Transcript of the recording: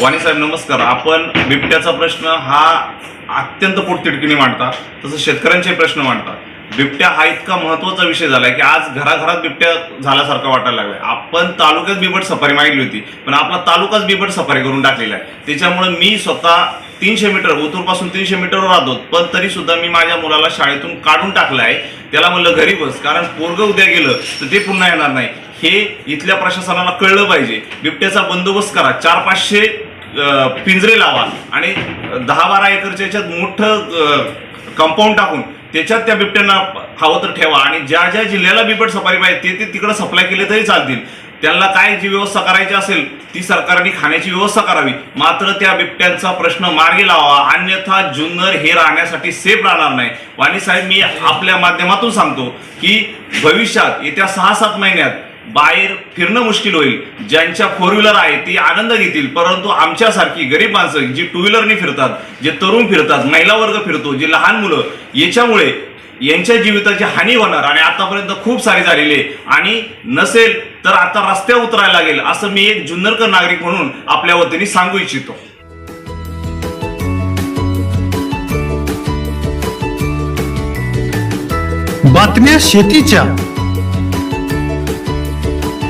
वाणी साहेब नमस्कार. आपण बिबट्याचा प्रश्न हा अत्यंत पोटतिडकीने मांडता तसं शेतकऱ्यांचे प्रश्न मांडता. बिबट्या हा इतका महत्त्वाचा विषय झालाय की आज घराघरात बिबट्या झाल्यासारखा वाटायला लागलाय. आपण तालुक्यात बिबट सफारी मागितली होती पण आपला तालुकाच बिबट सफारी करून टाकलेला आहे. त्याच्यामुळे मी स्वतः तीनशे मीटर ओतूरपासून तीनशे मीटरवर राहतो पण तरी सुद्धा मी माझ्या मुलाला शाळेतून काढून टाकलं आहे. त्याला म्हणलं घरी बस कारण पोरग उद्या गेलं तर ते पुन्हा येणार नाही. हे इथल्या प्रशासनाला कळलं पाहिजे. बिबट्याचा बंदोबस्त करा. चार पाचशे पिंजरे लावा. आणि दहा बारा एकरच्या याच्यात मोठं कंपाऊंड टाकून त्याच्यात त्या बिबट्यांना हवं तर ठेवा. आणि ज्या ज्या जिल्ह्याला बिबट सफारी पाहिजे ते ते तिकडे सप्लाय केले तरी चालतील. त्यांना काय जी व्यवस्था करायची असेल ती सरकारने खाण्याची व्यवस्था करावी. मात्र त्या बिबट्यांचा प्रश्न मार्गी लावा. अन्यथा जुन्नर हे राहण्यासाठी सेफ राहणार नाही. वाणी साहेब मी आपल्या माध्यमातून सांगतो की भविष्यात येत्या सहा सात महिन्यात बाहेर फिरणं मुश्किल होईल. ज्यांच्या फोर व्हीलर आहे ती आनंद घेतील. परंतु आमच्यासारखी गरीब माणसं जी टू व्हीलरने फिरतात जे तरुण फिरतात महिला वर्ग फिरतो जे लहान मुलं याच्यामुळे यांच्या जीविताची हानी होणार आणि आतापर्यंत खूप सारी झालेली आहे. आणि नसेल तर आता रस्त्यावर उतरायला लागेल असं मी एक जुन्नरकर नागरिक म्हणून आपल्या वतीने सांगू इच्छितो. बातम्या शेतीच्या.